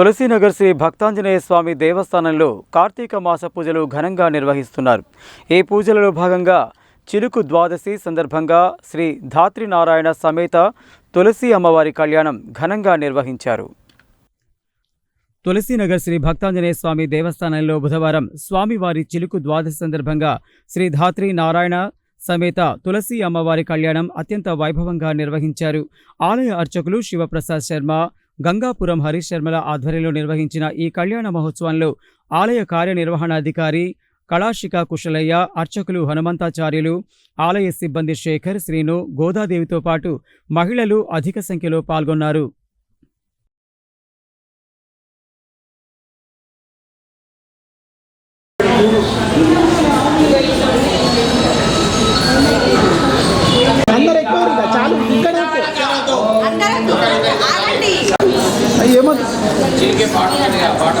తులసీనగర్ శ్రీ భక్తాంజనేయ స్వామి దేవస్థానంలో కార్తీక మాస పూజలు ఘనంగా నిర్వహిస్తున్నారు. ఈ పూజలలో భాగంగా చిలుకు ద్వాదశి సందర్భంగా శ్రీ ధాత్రి నారాయణ సమేత తులసి అమ్మవారి కళ్యాణం ఘనంగా నిర్వహించారు. తులసీనగర్ శ్రీ భక్తాంజనేయ స్వామి దేవస్థానంలో బుధవారం స్వామివారి చిలుకు ద్వాదశి సందర్భంగా శ్రీ ధాత్రి నారాయణ సమేత తులసి అమ్మవారి కళ్యాణం అత్యంత వైభవంగా నిర్వహించారు. ఆలయ అర్చకులు శివప్రసాద్ శర్మ గంగాపురం హరీష్ శర్మల ఆధ్వర్యంలో నిర్వహించిన ఈ కళ్యాణ మహోత్సవంలో ఆలయ కార్యనిర్వహణాధికారి కళాశిక కుశలయ్య అర్చకులు హనుమంతాచార్యులు ఆలయ సిబ్బంది శేఖర్ శ్రీను గోదాదేవితో పాటు మహిళలు అధిక సంఖ్యలో పాల్గొన్నారు. मोहम्मद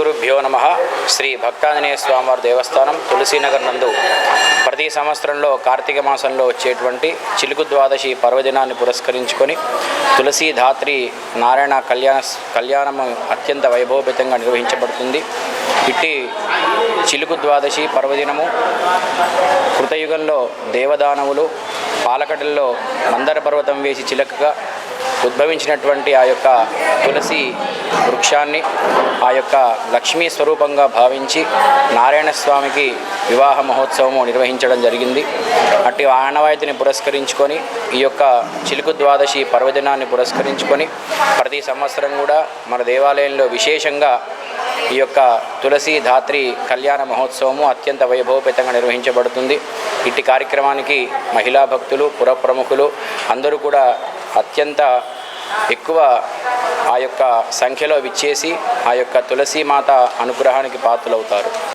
గురుభ్యో నమ. శ్రీ భక్తాంజనేయ స్వామివారి దేవస్థానం తులసీనగర్ నందు. ప్రతి సంవత్సరంలో కార్తీక మాసంలో వచ్చేటువంటి చిలుకు ద్వాదశి పర్వదినాన్ని పురస్కరించుకొని తులసీ ధాత్రి నారాయణ కళ్యాణ కళ్యాణము అత్యంత వైభవపేతంగా నిర్వహించబడుతుంది. ఇట్టి చిలుకు ద్వాదశి పర్వదినము కృతయుగంలో దేవదానవులు పాలకడల్లో మందర పర్వతం వేసి చిలకగా ఉద్భవించినటువంటి ఆ యొక్క తులసి వృక్షాన్ని ఆ యొక్క లక్ష్మీ స్వరూపంగా భావించి నారాయణ స్వామికి వివాహ మహోత్సవము నిర్వహించడం జరిగింది. అట్టి ఆనవాయితీని పురస్కరించుకొని ఈ యొక్క చిలుకు ద్వాదశి పర్వదినాన్ని పురస్కరించుకొని ప్రతి సంవత్సరం కూడా మన దేవాలయంలో విశేషంగా ఈ యొక్క తులసి ధాత్రి కళ్యాణ మహోత్సవము అత్యంత వైభవపేతంగా నిర్వహించబడుతుంది. ఇట్టి కార్యక్రమానికి మహిళా భక్తులు పుర ప్రముఖులు అందరూ కూడా అత్యంత ఎక్కువ ఆ యొక్క సంఖ్యలో విచ్చేసి ఆ యొక్క తులసీమాత అనుగ్రహానికి పాత్రలవుతారు.